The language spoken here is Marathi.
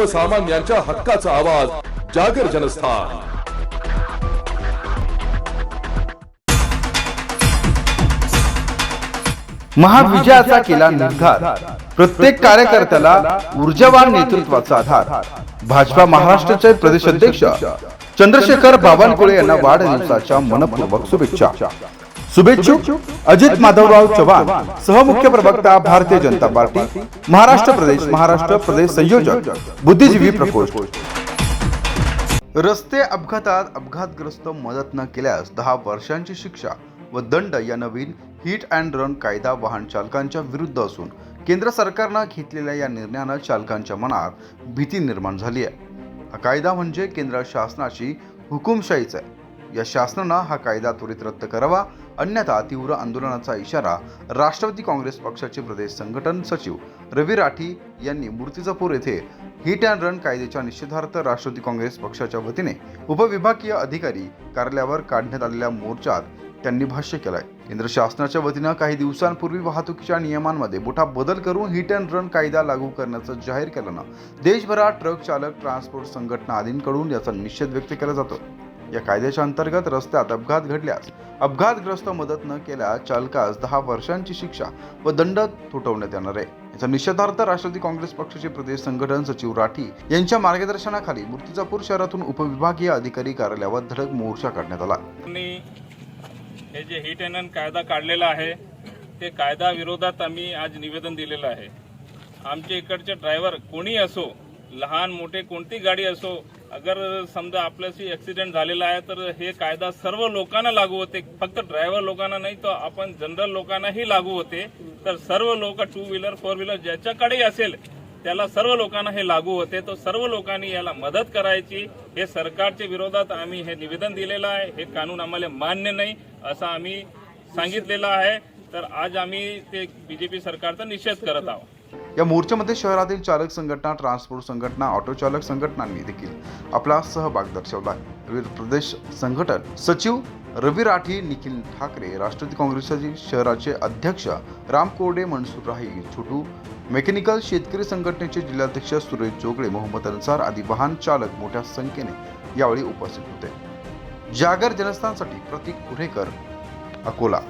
सर्वसामान्यांच्या हक्काचा आवाज जागर जनस्थान. महाविजयाचा केला निर्धार. प्रत्येक कार्यकर्त्याला ऊर्जावान नेतृत्वाचा आधार. भाजपा महाराष्ट्राचे प्रदेश अध्यक्ष चंद्रशेखर बावनकुळे यांना वाढदिवसाच्या मनपूर्वक शुभेच्छा. शुभेच्छुक अजित माधवराव चव्हाण सहमुख्य प्रवक्ता भारतीय जनता पार्टी महाराष्ट्र प्रदेश महाराष्ट्र प्रदेश संयोजक बुद्धिजीवी प्रकोष्ठ. रस्ते अपघातात अपघातग्रस्त मदत न केल्यास दहा वर्षांची शिक्षा व दंड या नवीन हिट अँड रन कायदा वाहन चालकांच्या विरुद्ध असून केंद्र सरकारनं घेतलेल्या या निर्णयानं चालकांच्या मनात भीती निर्माण झाली आहे. हा कायदा म्हणजे केंद्र शासनाची हुकुमशाहीच आहे. या शासनानं हा कायदा त्वरित रद्द करावा अन्यथा तीव्र आंदोलनाचा इशारा राष्ट्रवादी काँग्रेस पक्षाचे प्रदेश संघटन सचिव रवी राठी यांनी मूर्तिजापूर येथे हिट अँड रन कायद्याच्या निषेधार्थ राष्ट्रवादी काँग्रेस पक्षाच्या वतीने उपविभागीय अधिकारी कार्यालयावर काढण्यात आलेल्या मोर्चात त्यांनी भाष्य केलंय. केंद्र शासनाच्या वतीनं काही दिवसांपूर्वी वाहतुकीच्या नियमांमध्ये मोठा बदल करून हिट अँड रन कायदा लागू करण्याचं जाहीर केल्यानं देशभरात ट्रक चालक ट्रान्सपोर्ट संघटना आदींकडून याचा निषेध व्यक्त केला जातो. या कायद्याच्या अंतर्गत रस्त्यात अपघात घडल्यास अपघातग्रस्त मदत न केल्यास चालकास दहा वर्षांची शिक्षा व दंड थोटवण्यात येणार आहे. याचा निषेधार्थ राष्ट्रवादी काँग्रेस पक्षाचे प्रदेश संघटन सचिव राठी यांच्या मार्गदर्शनाखाली मूर्तिजापूर शहरातून उपविभागीय अधिकारी कार्यालयावर धडक मोर्चा काढण्यात आला. हे जे हिट अँड कायदा काढलेला आहे ते कायदा विरोधात आम्ही आज निवेदन दिलेलं आहे. आमच्या इकडचे ड्रायव्हर कोणी असो लहान मोठे कोणती गाडी असो अगर समजा आपल्याशी ऍक्सिडेंट झालेला आहे तर हे कायदा सर्व लोकांना लागू होते. फक्त ड्रायव्हर लोकांना नाही तर आपण जनरल लोकांनाही लागू होते. तर सर्व लोक टू व्हीलर फोर व्हीलर ज्याच्याकडेही असेल त्याला सर्व लोकांना हे लागू होते. तो सर्व लोकांनी याला मदत करायची. हे सरकारच्या विरोधात आम्ही हे निवेदन दिलेलं आहे. हे कानून आम्हाला मान्य नाही असं आम्ही सांगितलेलं आहे. तर आज आम्ही ते बीजेपी सरकारचा निषेध करत आहोत. या मोर्चामध्ये शहरातील चालक संघटना ट्रान्सपोर्ट संघटना ऑटो चालक संघटनांनी देखील आपला सहभाग दर्शवला विविध प्रदेश संघटन सचिव रवी राठी निखिल ठाकरे राष्ट्रवादी काँग्रेसचे शहराचे अध्यक्ष राम कोरडे मनसूर राही छोटू मेकॅनिकल शेतकरी संघटनेचे जिल्हाध्यक्ष सुरेश जोगळे मोहम्मद अन्सार आदी वाहन चालक मोठ्या संख्येने यावेळी उपस्थित होते. जागर जनस्थानसाठी प्रतीक कुरेकर अकोला.